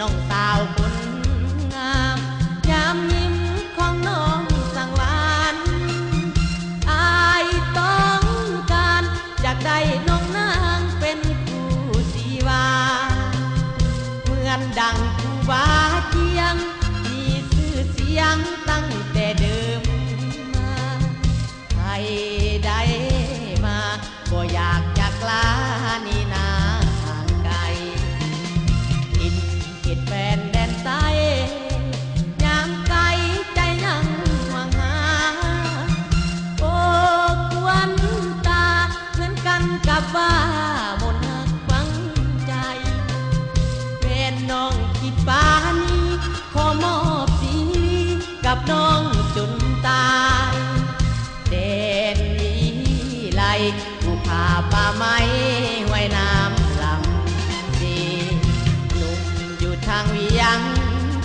น้องสาวคนงามยามยิ้มของน้องสังวานอายต้องการอยากได้น้องนางเป็นคู่สีวา เหมือนดังคูบาเจียง มีชื่อเสียงตั้งแต่เดิมมาใครได้มาบ่อยาก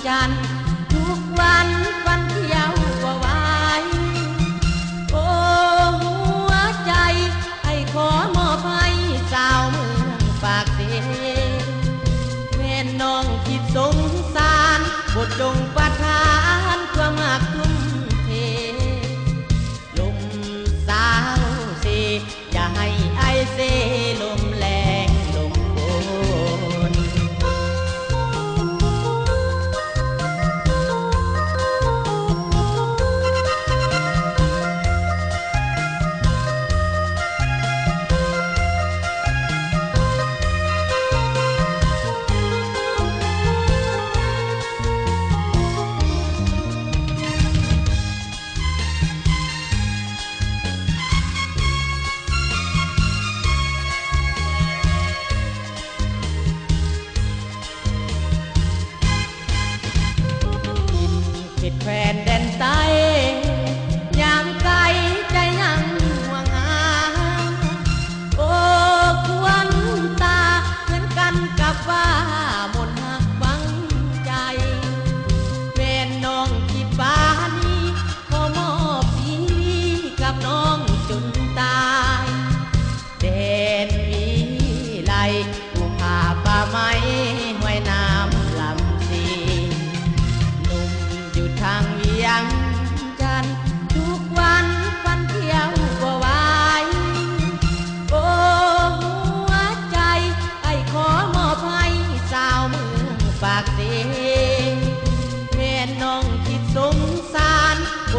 จันทุกวันฝันเที่ยวว่าวายโอ้หัวใจไอ้ขอมอบให้สาวเมืองปากเสแม่น้องคิดสงสารบทดงประทานความมากทุ่มเทลมสาวเสอย่าให้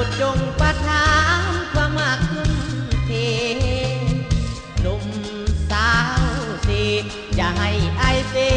ดจงประทามความมากขึ้นเทหนุ่มสาวสิอย่าให้ไอเสี